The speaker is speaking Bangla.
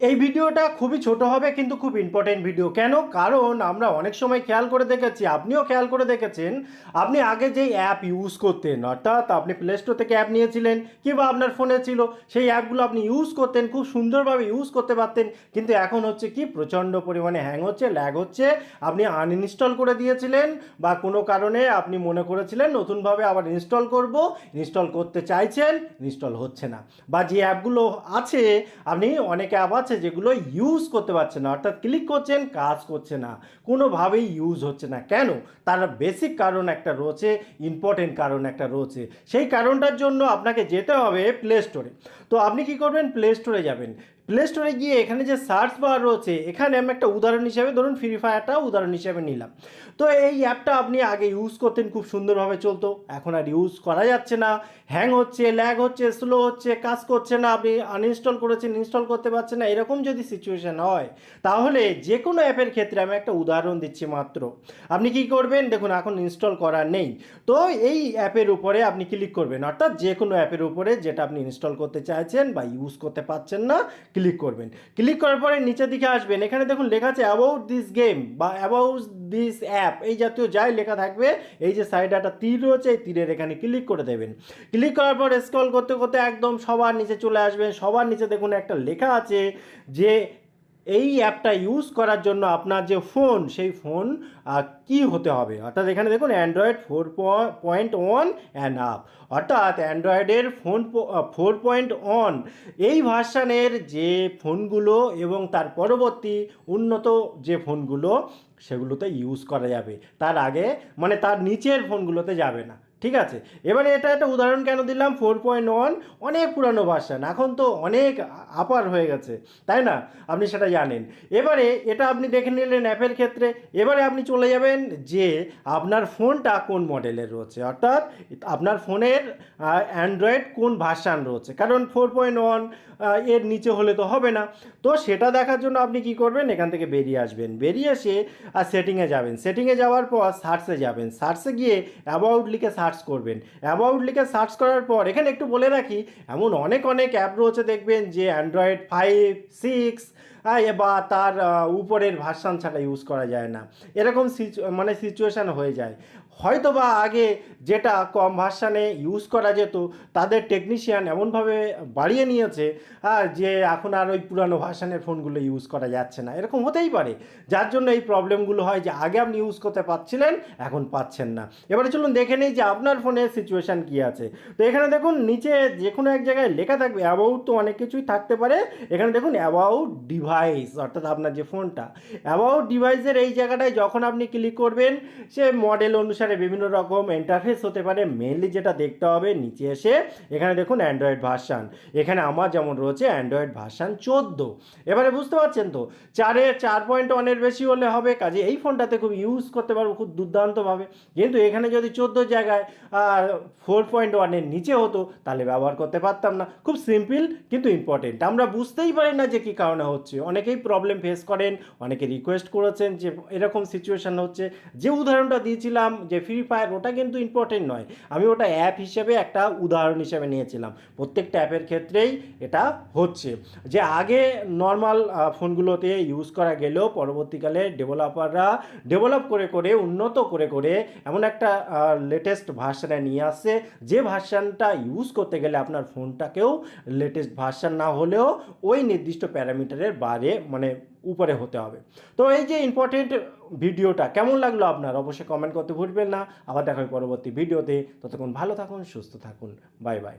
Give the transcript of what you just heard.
এই ভিডিওটা খুবই ছোট হবে, কিন্তু খুব ইম্পর্টেন্ট ভিডিও কেন? কারণ আমরা অনেক সময় খেয়াল করে দেখেছি, আপনিও খেয়াল করে দেখেছেন, আপনি আগে যেই অ্যাপ ইউজ করতেন, অর্থাৎ আপনি প্লে স্টোর থেকে অ্যাপ নিয়েছিলেন, কিংবা আপনার ফোনে ছিল, সেই অ্যাপগুলো আপনি ইউজ করতেন, খুব সুন্দরভাবে ইউজ করতে পারতেন, কিন্তু এখন হচ্ছে কি, প্রচণ্ড পরিমাণে হ্যাং হচ্ছে ল্যাগ হচ্ছে, আপনি আনইনস্টল করে দিয়েছিলেন, বা কোনো কারণে আপনি মনে করেছিলেন, নতুনভাবে আবার ইনস্টল করব ইনস্টল করতে চাইছেন ইনস্টল হচ্ছে না। বা যে অ্যাপগুলো আছে, আপনি অনেক অ্যাপ আছে যেগুলো ইউজ করতে পারছে না, অর্থাৎ ক্লিক করছেন, কাজ করছে না। কোনোভাবেই ইউজ হচ্ছে না। কেন? তার বেসিক কারণ একটা রয়েছে ইম্পর্টেন্ট কারণ একটা রয়েছে। সেই কারণটার জন্য আপনাকে যেতে হবে প্লে স্টোরে তো আপনি কি করবেন? প্লে স্টোরে যাবেন। প্লে স্টোরে গিয়ে এখানে যে সার্চ বার রয়েছে, এখানে আমি একটা উদাহরণ হিসাবে ধরুন ফ্রি ফায়ারটা উদাহরণ হিসাবে নিলাম। তো এই অ্যাপটা আপনি আগে ইউজ করতেন, খুব সুন্দরভাবে চলতো। এখন আর ইউজ করা যাচ্ছে না। হ্যাং হচ্ছে ল্যাগ হচ্ছে স্লো হচ্ছে, কাজ করছে না। আপনি আনইনস্টল করেছেন ইনস্টল করতে পারছেন না। এরকম যদি সিচুয়েশান হয়, তাহলে যে কোনো অ্যাপের ক্ষেত্রে আমি একটা উদাহরণ দিচ্ছি মাত্র। আপনি কি করবেন? দেখুন, এখন ইনস্টল করা নেই। তো এই অ্যাপের উপরে আপনি ক্লিক করবেন। অর্থাৎ যে কোনো অ্যাপের উপরে যেটা আপনি ইনস্টল করতে চাইছেন বা ইউজ করতে পারছেন না ক্লিক করবেন। ক্লিক করার পরে নিচের দিকে আসবেন। এখানে দেখুন লেখা আছে অ্যাবাউট দিস গেম বা অ্যাবাউট দিস অ্যাপ এই জাতীয় যাই লেখা থাকবে, এই যে সাইডে একটা তীর রয়েছে, এই তীরের এখানে ক্লিক করে দেবেন। ক্লিক করার পর স্ক্রল করতে করতে একদম সবার নিচে চলে আসবেন। সবার নিচে দেখুন একটা লেখা আছে যে এই অ্যাপটা ইউজ করার জন্য আপনার যে ফোন সেই ফোন কি হতে হবে? অর্থাৎ এখানে দেখুন Android four point one and up অর্থাৎ অ্যান্ড্রয়েডের ফোন ফোর পয়েন্ট ওয়ান এই ভার্সানের যে ফোনগুলো এবং তার পরবর্তী উন্নত যে ফোনগুলো সেগুলোতে ইউজ করা যাবে। তার আগে মানে তার নিচের ফোনগুলোতে যাবে না। ঠিক আছে? এবারে এটা একটা উদাহরণ কেন দিলাম? ফোর পয়েন্ট ওয়ান অনেক পুরানো ভার্সান এখন তো অনেক আপার হয়ে গেছে, তাই না? আপনি সেটা জানেন। এবারে এটা আপনি দেখে নিলেন অ্যাপের ক্ষেত্রে। এবারে আপনি চলে যাবেন যে আপনার ফোনটা কোন মডেলের রয়েছে? অর্থাৎ আপনার ফোনের অ্যান্ড্রয়েড কোন ভার্সান রয়েছে? কারণ ফোর পয়েন্ট ওয়ানের নিচে হলে তো হবে না। তো সেটা দেখার জন্য আপনি কি করবেন? এখান থেকে বেরিয়ে আসবেন। বেরিয়ে এসে আর সেটিংয়ে যাবেন। সেটিংয়ে যাওয়ার পর সার্চে যাবেন। সার্চে গিয়ে অ্যাবাউট লিখে সার্চ করবেন। অ্যাবাউট লিখে সার্চ করার পর, এখানে একটু বলে রাখি, এমন অনেক অনেক অ্যাপ রয়েছে দেখবেন যে অ্যান্ড্রয়েড ফাইভ সিক্স বা তার উপরের ভার্সান ছাড়া ইউজ করা যায় না। এরকম মানে সিচুয়েশান হয়ে যায়। হয়তো বা আগে যেটা কম ভার্সানে ইউজ করা যেত, তাদের টেকনিশিয়ান এমনভাবে বাড়িয়ে নিয়েছে যে এখন আর ওই পুরানো ভার্সানের ফোনগুলো ইউজ করা যাচ্ছে না। এরকম হতেই পারে। যার জন্য এই প্রবলেমগুলো হয় যে আগে আপনি ইউজ করতে পারছিলেন, এখন পাচ্ছেন না। এবারে চলুন দেখে নিই যে আপনার ফোনের সিচুয়েশান কী আছে। তো এখানে দেখুন, নিচে যে কোনো এক জায়গায় লেখা থাকবে অ্যাবাউট তো অনেক কিছুই থাকতে পারে। এখানে দেখুন অ্যাবাউট ডিভাইস অর্থাৎ আপনার যে ফোনটা অ্যাবাউট ডিভাইসের এই জায়গাটায় যখন আপনি ক্লিক করবেন, সে মডেল অনুসারে অনুসারে বিভিন্ন রকম ইন্টারফেস হতে পারে মেনলি যেটা দেখতে হবে নিচে এসে, এখানে দেখুন অ্যান্ড্রয়েড ভার্সান এখানে আমার যেমন রয়েছে অ্যান্ড্রয়েড ভার্সান চোদ্দ। এবারে বুঝতে পারছেন তো, চারে, চার পয়েন্ট ওয়ানের বেশি হলে হবে, কাজে এই ফোনটাতে খুব ইউজ করতে পারব খুব দুর্দান্তভাবে। কিন্তু এখানে যদি চোদ্দ জায়গায় ফোর পয়েন্ট ওয়ানের নিচে হতো, তাহলে ব্যবহার করতে পারতাম না। খুব সিম্পল কিন্তু ইম্পর্টেন্ট আমরা বুঝতেই পারি না যে কী কারণে হচ্ছে। অনেকেই প্রবলেম ফেস করেন, অনেকে রিকোয়েস্ট করেছেন যে এরকম সিচুয়েশান হচ্ছে। যে উদাহরণটা দিয়েছিলাম, যে যে ফ্রি ফায়ার ওটা কিন্তু ইম্পর্টেন্ট নয়। আমি ওটা অ্যাপ হিসেবে একটা উদাহরণ হিসেবে নিয়েছিলাম। প্রত্যেকটা অ্যাপের ক্ষেত্রেই এটা হচ্ছে। যে আগে নর্মাল ফোনগুলোতে ইউজ করা গেলেও পরবর্তীকালে ডেভেলপাররা ডেভেলপ করে করে, উন্নত করে করে এমন একটা লেটেস্ট ভার্সানে নিয়ে আসছে। যে ভার্সানটা ইউজ করতে গেলে আপনার ফোনটাকেও লেটেস্ট ভার্সান না হলেও ওই নির্দিষ্ট প্যারামিটারের বারে মানে উপরে হতে হবে। তো এই যে ইম্পর্টেন্ট ভিডিওটা, কেমন লাগল আপনার? অবশ্যই কমেন্ট করতে ভুলবেন না। আবার দেখা হবে পরবর্তী ভিডিওতে। ততক্ষণ ভালো থাকুন, সুস্থ থাকুন। Bye bye